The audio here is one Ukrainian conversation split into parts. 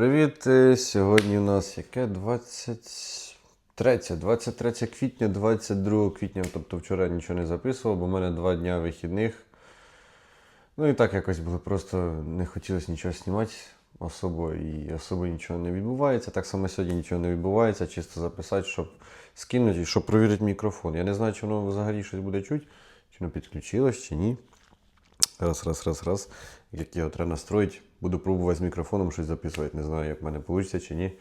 Привіт! е, Сьогодні у нас яке 23, 23 квітня, 22 квітня, тобто вчора нічого не записував, бо в мене два дня вихідних. Ну і так якось було просто не хотілося нічого знімати особо і особо нічого не відбувається. Так само сьогодні нічого не відбувається, чисто записати, щоб скинути і щоб провірити мікрофон. Я не знаю, чи воно взагалі щось буде чути, чи воно підключилось, чи ні. Раз, раз, раз, раз. Як його треба настроїти. Буду пробувати з мікрофоном щось записувати. Не знаю, як в мене вийде чи ні.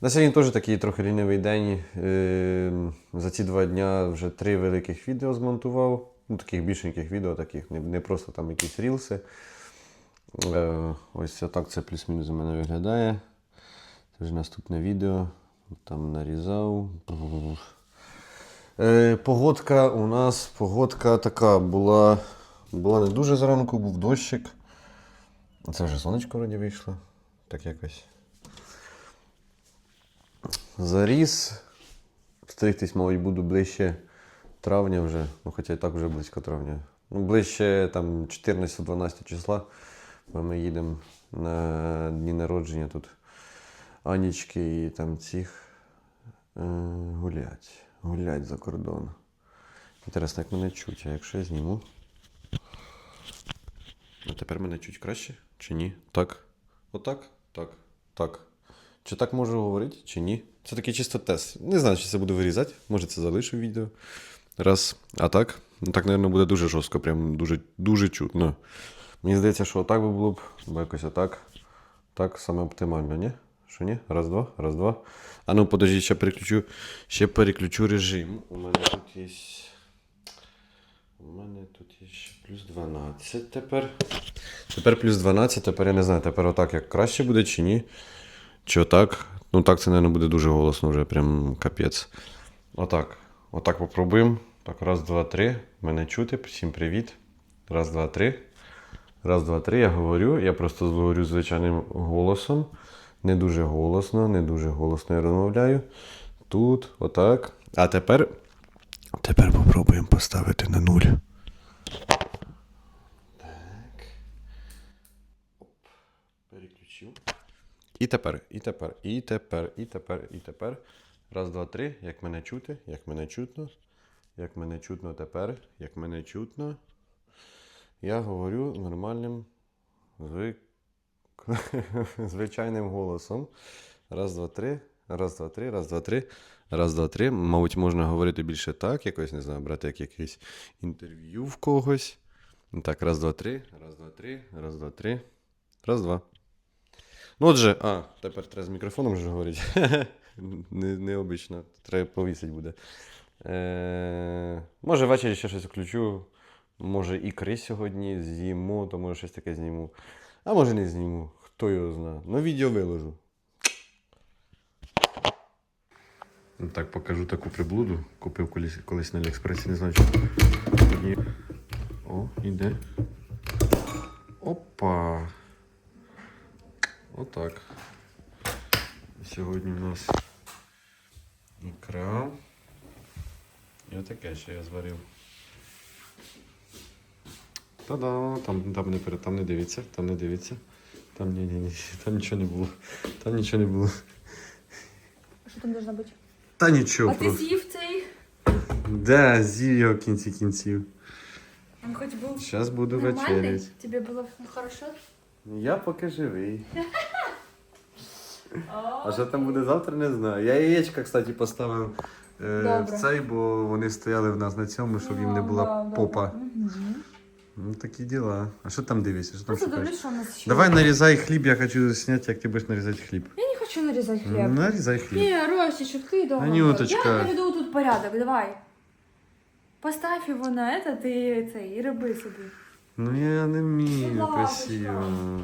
На сьогодні теж такий трохи лінивий день. Е, За ці два дня вже три великих відео змонтував. Ну, таких більшеньких відео, таких, не, не просто там якісь рілси. Е, Ось так це плюс-мінус у мене виглядає. Це вже наступне відео. Там нарізав. Е, Погодка у нас погодка така була. Була не дуже зранку, був дощик. Це вже сонечко вроді вийшло. Так якось. Заріс. Стригтись, мабуть, буду ближче травня вже. Ну, хоча і так вже близько травня. Ну, ближче там 14-12 числа. Бо ми їдемо на дні народження тут Анічки і там цих е, гулять. Гулять за кордон. Інтересно, як мене чуть, а якщо я зніму. А тепер мене чуть краще? Чи ні? Так. Отак? Так. Так. Чи так можу говорити, чи ні? Це такий чисто тест. Не знаю, чи це буду вирізати. Може, це залишу відео. Раз. А так? Ну так, мабуть, буде дуже жорстко, прям дуже, дуже чутно. Мені здається, що отак би було б, бо якось отак. Так саме оптимально, ні? Що ні? Раз, два, раз, два. А ну, подожди, ще переключу, ще переключу режим. У мене тут є. У мене тут є ще плюс 12 тепер. Тепер плюс 12, тепер я не знаю, тепер отак як краще буде чи ні. Чи отак. Ну так це, мабуть, буде дуже голосно вже, прям капець. Отак. Отак попробуємо. Так, раз, два, три. Мене чути. Всім привіт. Раз, два, три. Раз, два, три. Я говорю. Я просто говорю звичайним голосом. Не дуже голосно, не дуже голосно я розмовляю. Тут, отак. А тепер. Тепер попробуємо поставити на нуль. Так. Оп. Переключив. І тепер, і тепер, і тепер, і тепер, і тепер. Раз, два, три. Як мене чути, як мене чутно. Як мене чутно тепер, як мене чутно. Я говорю нормальним, звик... звичайним голосом. Раз, два, три. Раз, два, три, раз, два, три. Раз, два, три. Мабуть, можна говорити більше так, якось, не знаю, брати як якесь інтерв'ю в когось. Так, раз, два, три. Раз, два, три. Раз, два, три. Раз, два. Ну, отже, а, тепер треба з мікрофоном вже говорити. Необично. Треба повісити буде. Е, може, ввечері ще щось включу. Може, ікри сьогодні з'їмо, то може щось таке зніму. А може не зніму. Хто його знає. Ну, відео виложу. Ну, Так, покажу таку приблуду. Купив колись, колись на Аліекспресі, не знаю, Ні. О, іде. Опа. Отак. Сьогодні у нас ікра. І отаке, що я зварив. Та-да, там, там, не, там не дивіться, там не дивіться. Там ні, ні, ні, там нічого не було. Там нічого не було. А Що там должно бути? Та нічого А ти просто. з'їв цей? Да, з'їв його в кінці кінців. Він хоч був Зараз буду нормальний? вечерять. Тобі було хорошо? Я поки живий. А що там буде завтра, не знаю. Я яєчка, кстати, поставив е, в цей, бо вони стояли в нас на цьому, щоб їм не була Да, да, попа. Ну такі діла. А що там дивишся? Що там Просто шукаєш? дивлюсь, що у нас ще. Давай нарізай хліб, я хочу зняти, як ти будеш нарізати хліб. Я не хочу нарізати хліб. Нарізай хліб. Ні, Ростичек, ти дома. Анюточка. Я наведу тут порядок, давай. Поставь його на этот і цей, і роби собі. Ну я не вмію Будь ласочка. красиво.